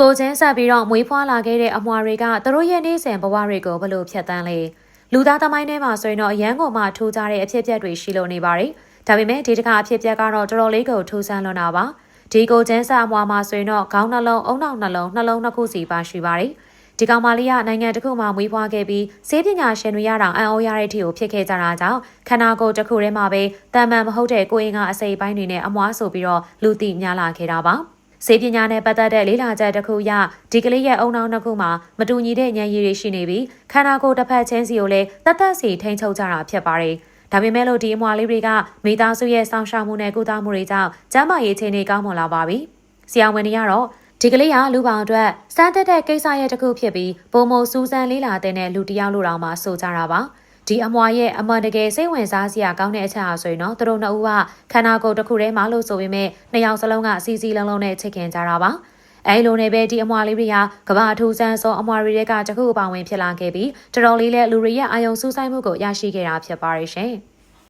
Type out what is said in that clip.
ကိုချင်းဆက်ပြီးတော့မွေးဖွားလာခဲ့တဲ့အမွာတွေကသူတို့ရဲ့နေ့စဉ်ဘဝတွေကိုဘလို့ဖြတ်တန်းလဲလူသားသမိုင်းထဲမှာဆိုရင်တော့အရန်ကုန်မှထိုးကြတဲ့အဖြစ်အပျက်တွေရှိလို့နေပါတယ်ဒါပေမဲ့ဒီတစ်ခါအဖြစ်အပျက်ကတော့တော်တော်လေးကိုထူးဆန်းလွန်းတာပါဒီကိုချင်းဆက်အမွာမှာဆိုရင်တော့ခေါင်းနှလုံးအုံနောက်နှလုံးနှလုံးနှစ်ခုစီပါရှိပါတယ်ဒီကောင်မလေးကနိုင်ငံတစ်ခုမှာမွေးဖွားခဲ့ပြီးဆေးပညာရှင်တွေရတာအံ့ဩရတဲ့အထိကိုဖြစ်ခဲ့ကြတာကြောင့်ခန္ဓာကိုယ်တစ်ခုထဲမှာပဲတာမန်မဟုတ်တဲ့ကိုယ်အင်ကအစိပ်ပိုင်းတွေနဲ့အမွားဆိုပြီးတော့လူသိများလာခဲ့တာပါ စေပညာနဲ့ပတ်သက်တဲ့လေးလာချက်တစ်ခုရဒီကလေးရဲ့အုံနောက်နှစ်ခုမှာမတူညီတဲ့ဉာဏ်ရည်တွေရှိနေပြီးခန္ဓာကိုယ်တစ်ဖက်ချင်းစီကိုလည်းတသက်စီထိန်းချုပ်ကြတာဖြစ်ပါတယ်။ဒါပေမဲ့လို့ဒီအမွာလေးတွေကမိသားစုရဲ့စောင့်ရှောက်မှုနဲ့ကုသမှုတွေကြောင့်ကျန်းမာရေးအခြေအနေကောင်းမွန်လာပါပြီ။ဆရာဝန်တွေကတော့ဒီကလေးကလူပေါင်းအတွက်စမ်းသပ်တဲ့ကိစ္စရဲ့တစ်ခုဖြစ်ပြီးပုံမစူးစမ်းလေးလာတဲ့လူတစ်ယောက်လိုတောင်မှဆိုကြတာပါ။ ဒီအမွာရဲ့အမှန်တကယ်စိတ်ဝင်စားစရာကောင်းတဲ့အချက်အားဆိုရင်တော့သူတို့နှစ်ဦးကခန္ဓာကိုယ်တစ်ခုထဲမှာလို့ဆိုပေမဲ့နှစ်ယောက်စလုံးကစီစီလုံးလုံးနဲ့ချစ်ခင်ကြတာပါအဲလိုနဲ့ပဲဒီအမွာလေးတွေကကဘာအထူးဆန်းဆုံးအမွာတွေကတခုအပါဝင်ဖြစ်လာခဲ့ပြီးတော်တော်လေးလဲလူတွေရဲ့အာယုံစူးစိုက်မှုကိုရရှိခဲ့တာဖြစ်ပါရဲ့ရှင်။